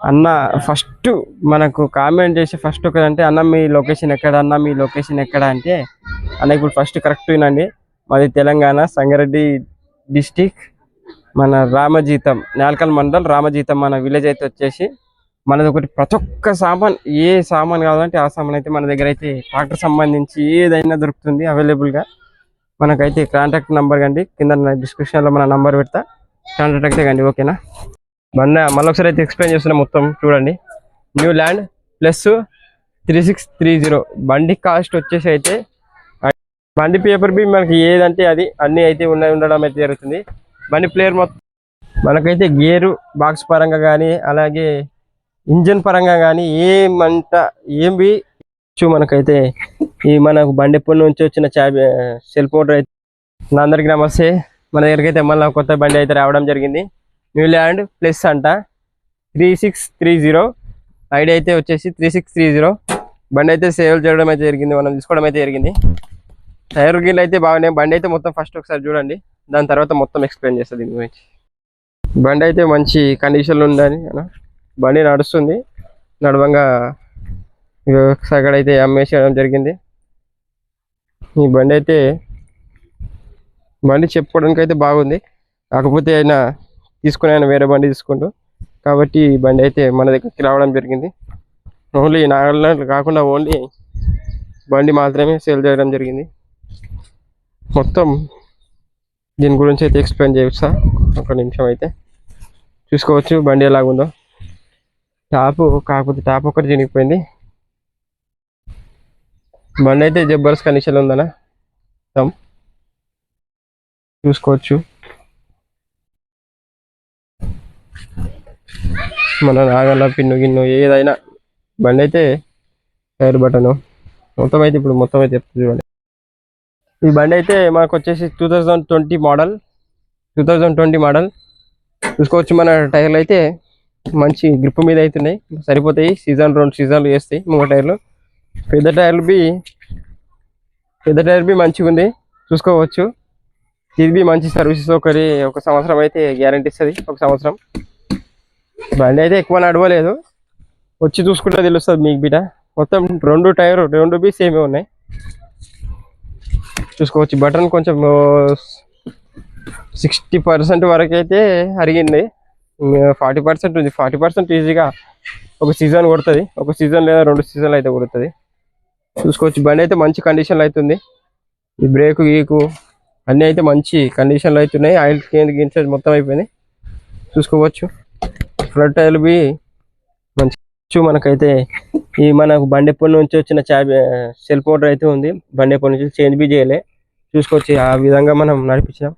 అన్న ఫస్ట్ మనకు కామెంట్ చేసి ఫస్ట్ ఒకదంటే అన్న మీ లొకేషన్ ఎక్కడ? అన్న మీ లొకేషన్ ఎక్కడ? అంటే అన్న ఇప్పుడు ఫస్ట్ కరెక్ట్ వినండి. మాది తెలంగాణ సంగారెడ్డి డిస్టిక్ మన రామజీతం నేలకల్ మండల్ రామజీతం మన విలేజ్ అయితే వచ్చేసి మనది ఒకటి ప్రతి ఒక్క సామాన్ ఏ సామాన్ కావాలంటే ఆ సామాన్ అయితే మన దగ్గర అయితే ట్రాక్టర్ సంబంధించి ఏదైనా దొరుకుతుంది అవైలబుల్గా మనకైతే కాంటాక్ట్ నెంబర్ కండి కింద డిస్క్రిప్షన్లో మన నంబర్ పెడతా. కాంటాక్ట్ అయితే కండి ఓకేనా? మొన్న మళ్ళీ ఒకసారి అయితే ఎక్స్ప్లెయిన్ చేస్తున్నా మొత్తం చూడండి. New land plus three six three zero బండి కాస్ట్ వచ్చేసి అయితే బండి పేపర్ బి మనకి ఏదంటే అది అన్నీ అయితే ఉన్నాయి ఉండడం అయితే జరుగుతుంది. బండి ప్లేయర్ మొత్తం మనకైతే గేరు బాక్స్ పరంగా కానీ అలాగే ఇంజన్ పరంగా కానీ ఏమంట ఏం మనకైతే ఈ మనకు బండి ఎప్పటి నుంచి వచ్చిన చాబీ సెల్ ఫోన్ అయితే అందరికీ అందరికి నమస్తే. మన దగ్గరికి అయితే మళ్ళీ కొత్త బండి అయితే రావడం జరిగింది. న్యూ ల్యాండ్ ప్లస్ అంట. Three six three zero. ID అయితే వచ్చేసి త్రీ సిక్స్ త్రీ జీరో. బండి అయితే సేల్ చేయడం అయితే జరిగింది. మనం తీసుకోవడం అయితే జరిగింది. టైర్ గిల్ అయితే బాగానే బండి అయితే మొత్తం ఫస్ట్ ఒకసారి చూడండి. దాని తర్వాత మొత్తం ఎక్స్ప్లెయిన్ చేస్తుంది దీని గురించి. బండి అయితే మంచి కండిషన్లో ఉందని బండి నడుస్తుంది. నడవంగా సగడ అయితే అమ్మేసేయడం జరిగింది. ఈ బండి అయితే బండి చెప్పుకోవడానికి అయితే బాగుంది. కాకపోతే ఆయన తీసుకుని ఆయన వేరే బండి తీసుకుంటూ కాబట్టి ఈ బండి అయితే మన దగ్గరికి రావడం జరిగింది. ఓన్లీ నాగల కాకుండా ఓన్లీ బండి మాత్రమే సేల్ చేయడం జరిగింది. మొత్తం దీని గురించి అయితే ఎక్స్ప్లెయిన్ చేయొచ్చా ఒక నిమిషం అయితే. చూసుకోవచ్చు బండి ఎలాగుందో. టాప్ కాకపోతే టాప్ ఒకటి చినిగిపోయింది. బండి అయితే జబ్బర్స్ కండిషన్ ఉందన్న. మొత్తం. చూసుకోవచ్చు. మన నాగల పిన్ను గిన్ను ఏదైనా బండి అయితే టైర్ బటను. మొత్తం అయితే ఇప్పుడు మొత్తం అయితే చెప్తుంది చూడండి. ఈ బండి అయితే మనకు వచ్చేసి two thousand twenty model. Two thousand twenty model. చూసుకోవచ్చు మన టైర్లు అయితే మంచి గ్రిప్ మీద అవుతున్నాయి సరిపోతాయి. సీజన్ రెండు సీజన్లు వేస్తాయి మూడు టైర్లు. పెద్ద టైర్లు బి పెద్ద టైర్ బి మంచిగా ఉంది. చూసుకోవచ్చు. ఇది బి మంచి సర్వీసెస్ ఒకరి ఒక సంవత్సరం అయితే గ్యారంటీ ఇస్తుంది. ఒక సంవత్సరం. బండి అయితే ఎక్కువ నడవలేదు. వచ్చి చూసుకుంటే తెలుస్తుంది మీకు బిట మొత్తం రెండు టైర్ రెండు బీస్ సేమే ఉన్నాయి. చూసుకోవచ్చు. బటన్ కొంచెం సిక్స్టీ పర్సెంట్ వరకు అయితే అరిగింది. ఫార్టీ పర్సెంట్ ఉంది. ఫార్టీ పర్సెంట్ ఈజీగా ఒక సీజన్ కొడుతుంది. ఒక సీజన్ లేదా రెండు సీజన్లు అయితే కొడుతుంది. చూసుకోవచ్చు. బండి అయితే మంచి కండిషన్లో అవుతుంది ఈ బ్రేక్ గీకు అన్నీ అయితే మంచి కండిషన్లో అవుతున్నాయి ఆయిల్ కేంద్ర గించ మొత్తం అయిపోయింది. చూసుకోవచ్చు. ఫ్లడ్ టైర్ మంచి మనకైతే. ఈ మనకు బండిపూడి నుంచి వచ్చిన చాబీ సెల్ పౌడర్ అయితే ఉంది. బండిపూడి నుంచి చేంజ్ బి చేయలే. చూసుకొచ్చి ఆ విధంగా మనం నడిపించాం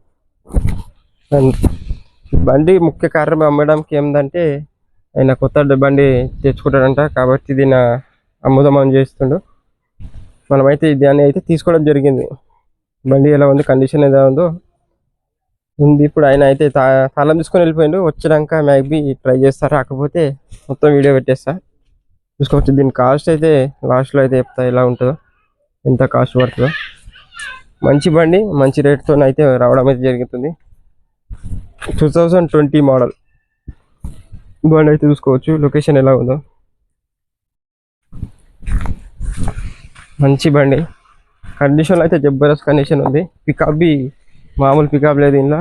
బండి ముఖ్య కారణం అమ్మడానికి ఏంటంటే ఆయన కొత్త బండి తెచ్చుకుంటాడంట. కాబట్టి దీని అమ్ముదామని చేస్తుండు. మనమైతే దాన్ని అయితే తీసుకోవడం జరిగింది. బండి ఎలా ఉంది కండిషన్ ఎలా ఉందో ఉంది. ఇప్పుడు ఆయన అయితే తా- తాళం తీసుకొని వెళ్ళిపోయిండు. వచ్చినాక మేబీ ట్రై చేస్తా రాకపోతే మొత్తం వీడియో పెట్టేస్తా. చూసుకోవచ్చు. దీని కాస్ట్ అయితే లాస్ట్లో అయితే చెప్తా ఎలా ఉంటుందో ఎంత కాస్ట్ పడుతుందో. మంచి బండి మంచి రేట్తో అయితే రావడం అయితే జరుగుతుంది. టూ థౌజండ్ ట్వంటీ మోడల్ బండి అయితే చూసుకోవచ్చు. లొకేషన్ ఎలా ఉందో. మంచి బండి. కండిషన్ అయితే జబర్దస్త్ కండిషన్ ఉంది. పికప్ బి మామూలు పికప్ లేదు ఇందా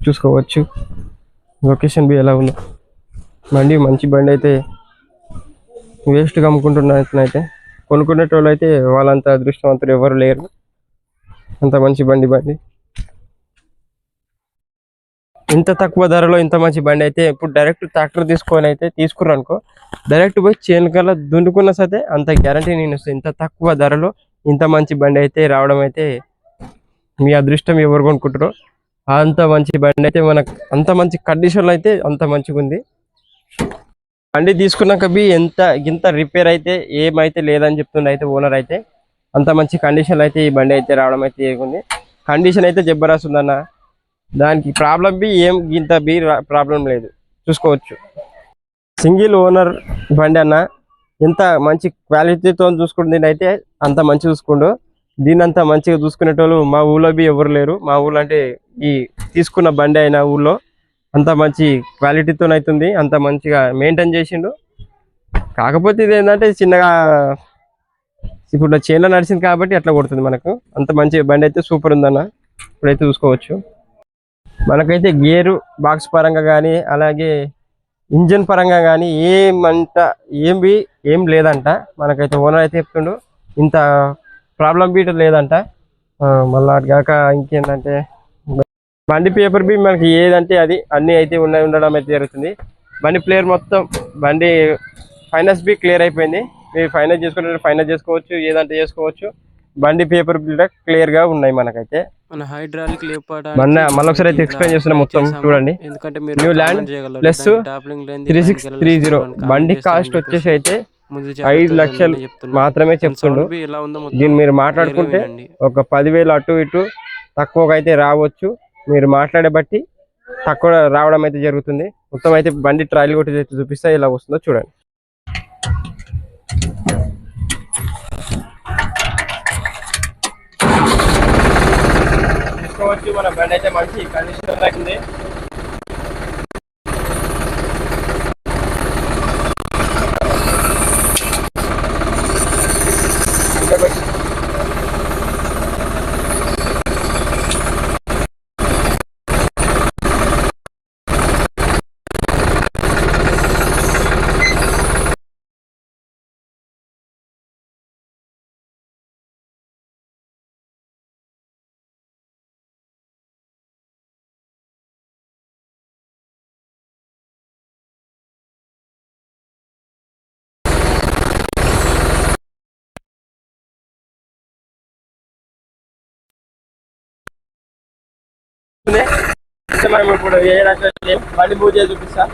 చూసుకోవచ్చు. లొకేషన్ బి ఎలా ఉందో. బండి మంచి బండి అయితే వేస్ట్గా అమ్ముకుంటున్నట్లయితే కొనుక్కునేటోళ్ళు అయితే వాళ్ళంత అదృష్టవంతులు ఎవరు లేరు. అంత మంచి బండి బండి. ఇంత తక్కువ ధరలో ఇంత మంచి బండి అయితే ఇప్పుడు డైరెక్ట్ ట్రాక్టర్ తీసుకొని అయితే తీసుకుర్రు అనుకో డైరెక్ట్ పోయి చేనుకల్లా దున్నుకున్న సతే అంత గ్యారంటీ నేను ఇంత తక్కువ ధరలో ఇంత మంచి బండి అయితే రావడం అయితే మీ అదృష్టం ఎవరు కొనుక్కుంటారో అంత మంచి బండి అయితే మనకు అంత మంచి కండిషన్లో అయితే అంత మంచిగా ఉంది. బండి తీసుకున్నాక బి ఎంత ఇంత రిపేర్ అయితే ఏమైతే లేదని చెప్తుండే అయితే ఓనర్ అయితే అంత మంచి కండిషన్లో అయితే ఈ బండి అయితే రావడం అయితే ఉంది కండిషన్ అయితే జబ్బరాస్ ఉందన్న దానికి ప్రాబ్లం బి ఏం ఇంత బి ప్రాబ్లం లేదు. చూసుకోవచ్చు. సింగిల్ ఓనర్ బండి అన్న ఎంత మంచి క్వాలిటీతో చూసుకుంటుంది అయితే అంత మంచి చూసుకుండు. దీన్ని అంత మంచిగా చూసుకునేటోళ్ళు మా ఊళ్ళో బి ఎవరు లేరు. మా ఊళ్ళో అంటే ఈ తీసుకున్న బండి అయిన ఊళ్ళో అంత మంచి క్వాలిటీతో అవుతుంది అంత మంచిగా మెయింటైన్ చేసిండు. కాకపోతే ఇది ఏంటంటే చిన్నగా ఇప్పుడు చేనులో నడిచింది కాబట్టి అట్లా కొడుతుంది మనకు. అంత మంచి బండి అయితే సూపర్ ఉందన్న. ఇప్పుడైతే చూసుకోవచ్చు. మనకైతే గేరు బాక్స్ పరంగా కానీ అలాగే ఇంజన్ పరంగా కానీ ఏమంట ఏమి ఏం లేదంట. మనకైతే ఓనర్ అయితే చెప్తుండు. ఇంత ప్రాబ్లం బీట్ లేదంట. మళ్ళా కాక ఇంకేంటంటే బండి పేపర్ బి మనకి ఏదంటే అది అన్ని అయితే ఉన్నాయి ఉండడం అయితే జరుగుతుంది. బండి ప్లేయర్ మొత్తం బండి ఫైనాన్స్ బి క్లియర్ అయిపోయింది. మీరు ఫైనాన్స్ చేసుకుంటే ఫైనాన్స్ చేసుకోవచ్చు ఏదంటే చేసుకోవచ్చు. బండి పేపర్ బిల్ క్లియర్గా ఉన్నాయి మనకైతే. మన హైడ్రాలిక్ మొన్న మళ్ళీ ఒకసారి అయితే explain చేస్తున్నా మొత్తం చూడండి. ఎందుకంటే New land plus three six three zero బండి కాస్ట్ వచ్చేసి అయితే ఐదు లక్షలు మాత్రమే చెప్తుండు. దీన్ని మీరు మాట్లాడుకుంటే ఒక పదివేలు అటు ఇటు తక్కువగా అయితే రావచ్చు. మీరు మాట్లాడే బట్టి తక్కువ రావడం అయితే జరుగుతుంది. మొత్తం అయితే బండి ట్రయల్ కొట్టి అయితే చూపిస్తా ఇలా వస్తుందో చూడండి. తీసుకోవచ్చు మన బండి అయితే మంచి కండిషన్ ఉంది. మనం ఇప్పుడు ఏ రకం బండి పూజ చూపిస్తా.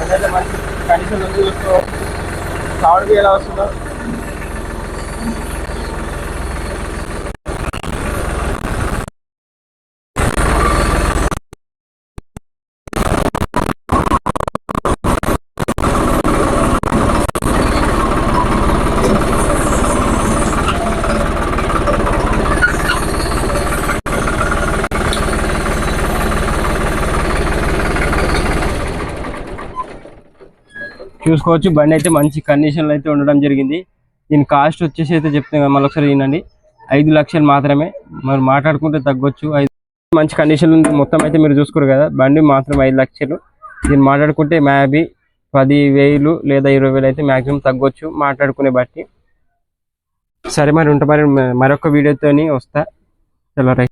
అదైతే కండిషన్ ఉంది చూసుకో ఎలా వస్తుందో? చూసుకోవచ్చు. బండి అయితే మంచి కండిషన్లో అయితే ఉండడం జరిగింది. దీని కాస్ట్ వచ్చేసి అయితే చెప్తాను మళ్ళీ ఒకసారి వినండి. ఐదు లక్షలు మాత్రమే. మరి మాట్లాడుకుంటే తగ్గొచ్చు. ఐదు మంచి కండిషన్ ఉంది. మొత్తం అయితే మీరు చూసుకోరు కదా. బండి మాత్రం ఐదు లక్షలు. దీన్ని మాట్లాడుకుంటే మ్యాబీ పది వేలు లేదా ఇరవై వేలు అయితే మ్యాక్సిమం తగ్గొచ్చు మాట్లాడుకునే బట్టి. సరే మరి ఉంటా మరి. మరొక వీడియోతోని వస్తా. చలో రైట్